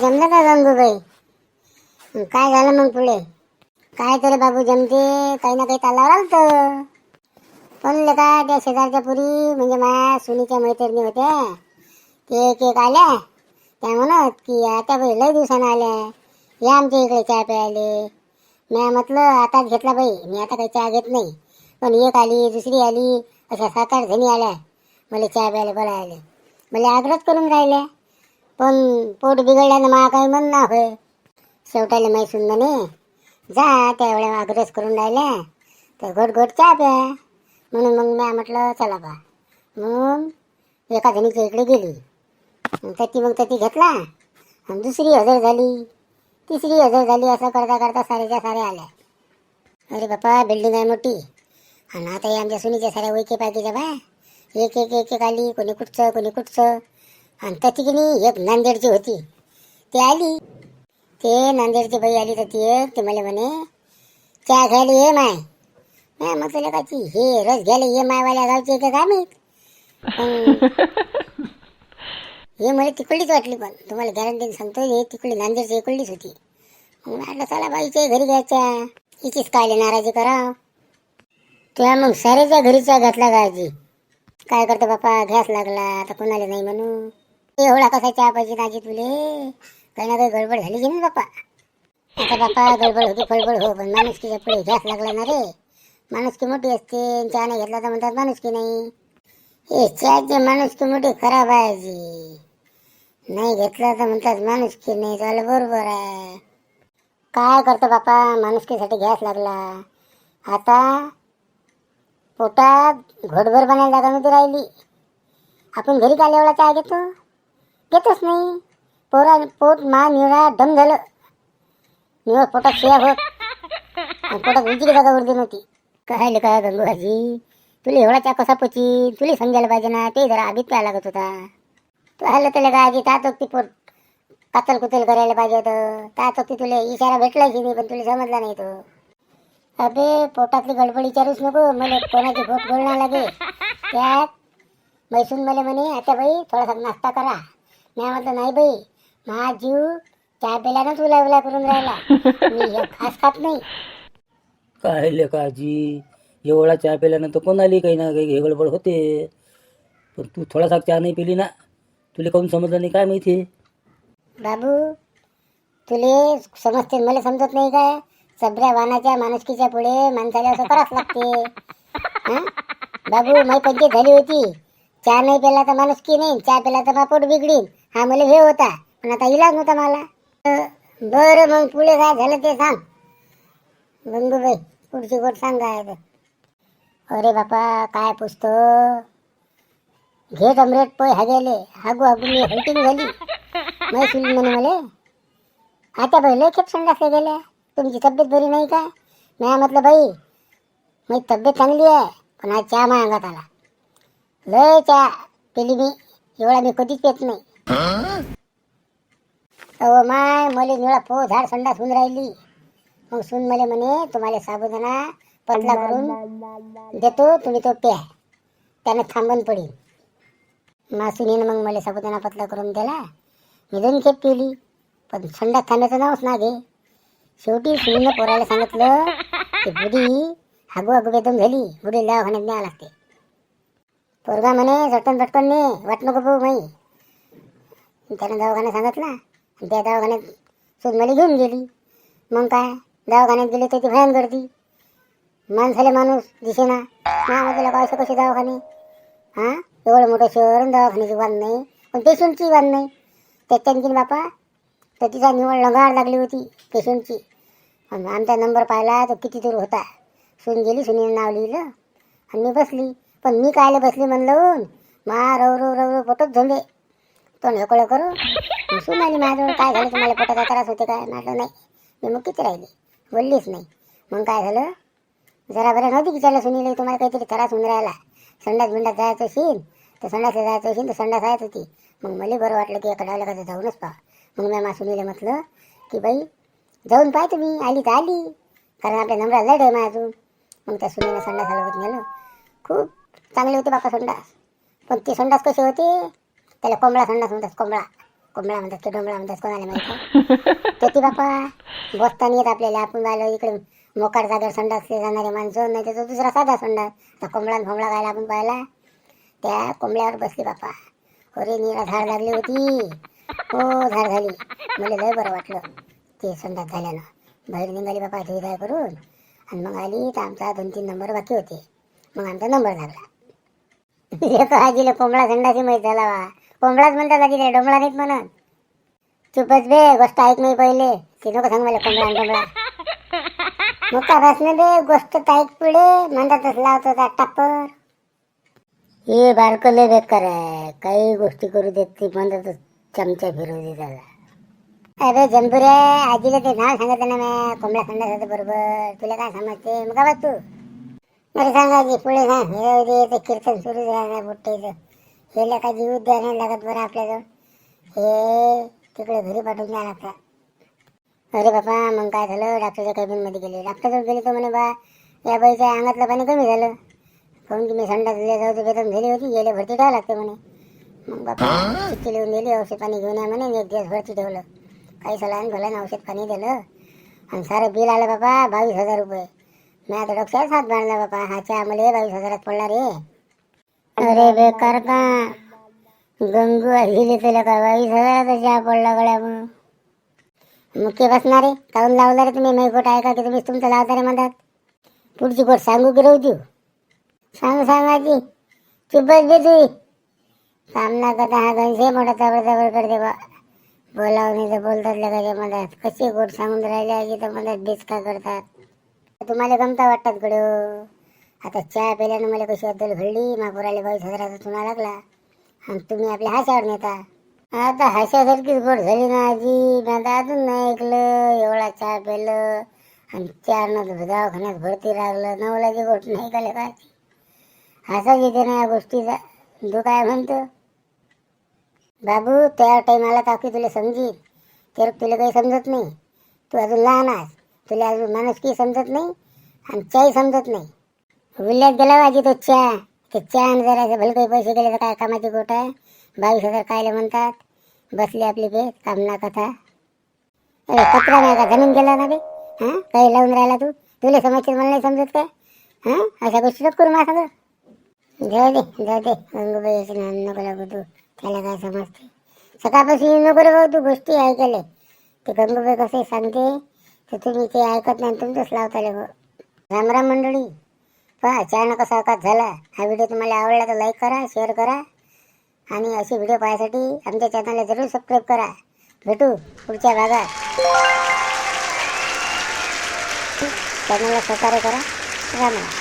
जमलं का गंगूबाई बाई? काय झालं मग पुढे? काय तरी बाबू जमते काही ना काही तालावर आलत पण का त्या शेजारच्या पुरी? म्हणजे माझ्या सुनीच्या मैत्रिणी होत्या. ते एक आल्या. त्या म्हणत की आता बाई लय दिवसानं आल्या. या आमच्या इकडे चहा प्यायले. मी म्हटलं आताच घेतला बाई. मी आता काही चहा घेत नाही. पण एक आली दुसरी आली. अशा सात आठ जणी आल्या. मला चहा प्यायला बोलायला मला आग्रह करून राहिल्या. पण पोट बिघडल्यानं मा काही म्हण ना होय. शेवटाले मैसून म्हणे जा त्या अग्रेस करून राहिल्या तर घोट घोट चहा प्या. म्हणून मग मी म्हटलं चला बा. म्हणून एका जणीच्या इकडे गेली. मग त्याची मग त्याची घेतला. आणि दुसरी हजर झाली. तिसरी हजर झाली असं करता करता साऱ्याच्या साऱ्या आल्या. अरे बापा बिल्डिंग आहे मोठी. आणि आता हे आमच्या सुनीच्या साऱ्या वैके पायकीच्या बा. एक एक एक एक आली कोणी कुठचं कोणी कुठचं. आणि त्याची की नाही एक नांदेडची होती. ती आली. ते नांदेडची बाई आली तर ती एक ते मला म्हणे चहा घ्यायला ये माय. नाही म्हटलं का ती हे रस घ्यायला ये मायवाल्या गावची का काय माहीत? हे मला तिकडलीच वाटली पण. तुम्हाला गॅरंटीने सांगतो हे तिकडली नांदेडची इकडलीच होती. मग म्हटलं चला बाईच्या घरी घ्यायच्या. हिचीच काय नाराजी करा त्या मग साऱ्याच्या घरीच्या घातला का आजी काय करतो बापा? घ्यास लागला. आता कोणाला नाही म्हणू. एवढा कसा चहा पाहिजे नाजी तुले? काही ना काही गडबड झाली की नाही बापा आता बापा गडबड होती फळबड हो पण माणुसकीच्या पुढे घ्यास लागला ना रे. माणुसकी मोठी असते चहा नाही घेतला तर म्हणतात माणुसकी नाही. हे चहाची माणुसकी मोठी खराब आहे जी नाही घेतला तर म्हणतात माणुसकी नाही झालं बरोबर आहे. काय करतो बापा माणुसकीसाठी घ्यास लागला. आता पोटात घोटभर बनायला जागा नव्हती राहिली. आपण घरी काय एवढा चहा घेतो? घेतच नाही. पोरा पोट मा निळा डम झालं. निळ पोटात शिया होत. आणि पोटात उलटी जागा उरली नव्हती. काय काय गंगूबाजी तुला एवढा चा कसा पची तुला समजायला पाहिजे ना. ते जरा आगीत प्यायला लागत होता. तू हल्लं तुला काय आधी तात ती पोट कातल कुतल करायला पाहिजे होतं. तात ती तुला इशारा भेटलाच नाही पण तुला समजला नाही तो. अबे पोटातली गडबड विचारूच नको. मला कोणाची भूक बोलणार लागे त्यात मैसून मला म्हणे आता बाई थोडासा नाश्ता करा. मी म्हटलं नाही बाई माझा जीव चहा पिल्यानं तुला उला करून राहिला. मी हे खास खात नाही. काय लेकाजी एवढा चहा प्याल्यानंतर कोणाली काही ना काही गडबड होते. पण तू थोडासा चहा नाही पिली ना तुला काऊन समजलं नाही काय माहिती? बाबू तुले समजते मला समजत नाही काय सगळ्या वाहनाच्या माणुसकीच्या पुढे माणसाला असं करावंच लागते. हं? बाबू माझी पंचायत झाली होती. चहा नाही पेला तर माणूस की नाही चहा पेला तर पोट बिघडीन. हा मला हे होता पण आता इलाज नव्हता मला. बरं मग पुढे काय झालं ते सांग. गंगूबाई पुढची गोट सांग काय ते. अरे बापा काय पुसतो घे कमरेट पोय हागेले हागू हागू मी हल्टिंग झाली. नाही सुली म्हणे मला. आता पहिले खेप संडासला गेल्या. तुमची तब्येत बरी नाही का? नाही म्हटलं बाई माझी तब्येत चांगली आहे पण आज चहा माझ्या अंगात आला. लय चहा पेली मी एवढा मी कधीच पेत नाही. अहो माय मला निळा पो झाड संडास होऊन राहिली. मग सून मले म्हणे तुम्हाला साबुदाणा पतला करून देतो तुम्ही तो प्या. त्यानं थांबून पडेल मासुनीनं मग मला साबुदाणा पतला करून दिला मी दोन खेप पिली पण संडास थांबायचं नावच ना घे शेवटी सुनीनं पोरायला सांगितलं की बुडी हागू हागू बेदम झाली. बुडी दवाखान्यात न्यावं लागते. पोरगा म्हणे झटकन भटकन ने वाट नको भाऊ माई. त्यानं दवाखान्यात सांगितला आणि त्या दवाखान्यात सून मला घेऊन गेली. मग काय? दवाखान्यात गेली तर ती भयान गर्दी माणसाले माणूस दिसेना. ना म्हटलं काय कसे दवाखाने? हां? एवढं मोठं शहर दवाखान्याची वाद नाही. पण पेशंटची वाद नाही. त्याच्यात आणखीन बापा तर तिचा निवड लगाड लागली होती पेशंटची. आमचा नंबर पाहिला तर किती दूर होता. सून गेली सुनीनं नाव लिहिलं. आणि मी बसली. पण मी कायले बसली म्हणलं मा रव रव रव रव पोटच झोंबे. तो ढकळ करू मग सून आली माझ्याजवळ काय झालं? तुम्हाला पोटाचा त्रास होते काय माझं नाही. मी मग किती राहिली? बोललीच नाही. मग काय झालं? जरा बरं नव्हती विचारलं सुनील तुम्हाला काहीतरी त्रास होऊन राहिला. संडास बिंडास जायचं असेल तर संडासला जायचं असेल तर संडास आहेत होती. मग मला बरं वाटलं की एका डावला कसं जाऊनच पहा. मग मी मा सुनीला म्हटलं की बाई जाऊन पाय तुम्ही. आली तर आली. कारण आपल्या नंबरात लढ आहे अजून मग त्या सुनीला संडास होत नेलं खूप चांगले होते बापा संडास. पण ते संडास कसे होते? त्याला कोंबडा संडास म्हणतात कोंबडा. कोंबडा म्हणतात की डोंबळा म्हणतात कोणाला माहिती आहे? ते बापा बसताना येत आपल्याला आपण आलो इकडे मोकाट जागेवर संडासले जाणारे माणसं नाही तर तो दुसरा साधा संडास. आता कोंबडा भोंबळा खायला आपण पाहिला. त्या कोंबड्यावर बसली बापा. अरे निरा झाड लागली होती. हो झाड झाली. मला लय बरं वाटलं. ते संडास झाल्यानं. बाहेर निघाली बापा धुई धाय करून. आणि मग आली तर आमचा दोन तीन नंबर बाकी होते. मग आमचा नंबर लागला. एक आजीला कोंबडा संडासी माहीत झाला वा कोंबडाच म्हणतात आजीला डोंबळा नाहीत म्हणत. चुपच बे गोष्ट ऐक नाही पहिले. ते नको सांग मला कोंबडा आणि डोंबळा मग का बसणं बे गोष्ट ऐक पुढे. म्हणतातच लावतो त्या टापर. हे बारकं लय बेकार आहे. काही गोष्टी करू देत ती म्हणतातच चमचा फिरू दे त्याला. अरे जनपुरे आजीला ते नाव सांगत ना मॅ कोंबड्या संडास बरोबर. तुला काय समजते? मग का बघ तू? मला सांगायची पुढे सांग हे दे ते कीर्तन सुरू झालं बुट्टेचं. हे लका जीव द्या लागत बरं आपल्याजवळ. हे तिकडे घरी पाठवून द्या लागतं. अरे बाबा मग काय झालं? डॉक्टरच्या कॅबिनमध्ये गेले. डॉक्टरजवळ गेले तर म्हणे बा या बाईच्या अंगातलं पाणी कमी झालं. काहून की मी संडास दिले जाऊ ते बेतन झाली होती. गेले भरती ठेवा लागते म्हणे. मग बाबा चिठ्ठी लिहून दिली औषध पाणी घेऊन या म्हणे. एक दिवस भरती ठेवलं. काही सलाईन भलाईन औषध पाणी दिलं. आणि सारं बिल आलं बाबा बावीस हजार रुपये. मी आता डोक्यात हात बांधला बाबा हा चहा मला बावीस हजारात पडला रे अरे बेकार का गंगू गेली तुला का बावीस हजाराचा चहा पडला गड्या मग. ते बसणार आहे? काऊन लावला रे तुम्ही? मी गोट ऐका की तुम्ही तुमचं लावता रे म्हणतात पुढची गोट सांगू की राहू देऊ? सांग सांगायची चुपच दे तू. सामना करता हा घनशे मोठा जवळ जवळ करते बा. बोलावं नाही तर बोलतात लगाच्या मधात. कशी गोट सांगून राहिले आहे तर मधात बेच का करतात. तुम्हाला गमता वाटतात गड्यो आता चहा प्यायल्यानं मला कशी अद्दल घडली? महापुराला बावीस हजाराचा चुना लागला. आणि तुम्ही आपल्या हाशावर नेता. आता हाशासारखीच गोड झाली ना आजी. मी आता अजून नाही ऐकलं. एवढा चहा प्यायलं. आणि चार न दवाखान्यात भरती लागलं. नवलाची गोष्ट नाही का लेखाची हसाच येते ना या गोष्टीचा. तू काय म्हणतो? बाबू त्या टाईमाला ताकी तुला समजील तर तुला काही समजत नाही. तू अजून लहान आहेस. तुला अजून माणुसकी समजत नाही? आणि चाही समजत नाही. विल्ल्यात गेला वाजी तो चहा ते चहा आणि जरा भले काही पैसे गेले तर काय कामाची गोट आहे? बावीस हजार कायले म्हणतात. बसली आपली पे कामना कथा अरे कचरा नाही का? जमीन गेला ना बे? हां? काही लावून राहिला तू? तुला समजते मला नाही समजत काय? हां? अशा गोष्टी नको करू माझ्या जाऊ दे जाऊ दे. गंगूबाई नको लागू तू. त्याला काय समजते? सकाळपासून नको रे भाऊ तू गोष्टी ऐकले ते गंगूबाई कसे सांगते? तर तुम्ही ते ऐकत नाही तुमचंच लावताले हो. राम राम मंडळी. पहा अचानक असा अवकाश झाला. हा व्हिडिओ तुम्हाला आवडला तर लाईक करा शेअर करा. आणि असे व्हिडिओ पाहण्यासाठी आमच्या चॅनलला जरूर सबस्क्राईब करा. भेटू पुढच्या भागात. चॅनलला सहकार्य करा. राम राम.